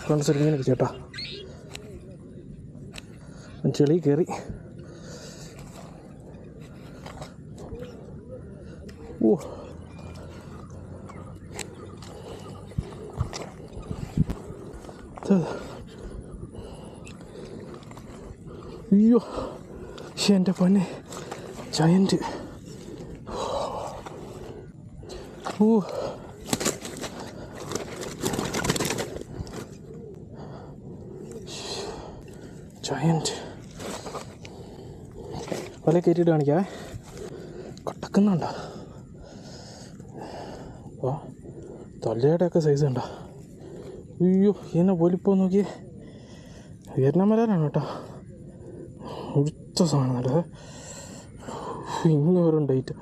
Friends ഒരു മീൻ ചേട്ടാ ചെളി കയറി ഓ അയ്യോ എന്റെ പൊന്നെ ജയന്റ് ഓ. ജയന്റ് വല കയറ്റിയിട്ട് കാണിക്കാവേ. കൊട്ടക്കുന്നുണ്ടോ? ഓ തൊല്ലയുടെയൊക്കെ സൈസ് ഉണ്ടോ? അയ്യോ എന്നെ വലിപ്പം നോക്കിയേ. വരാനാണ് കേട്ടോ. ഉടുത്ത സാധനം ഇങ്ങനെ ഒരു ഡേറ്റ്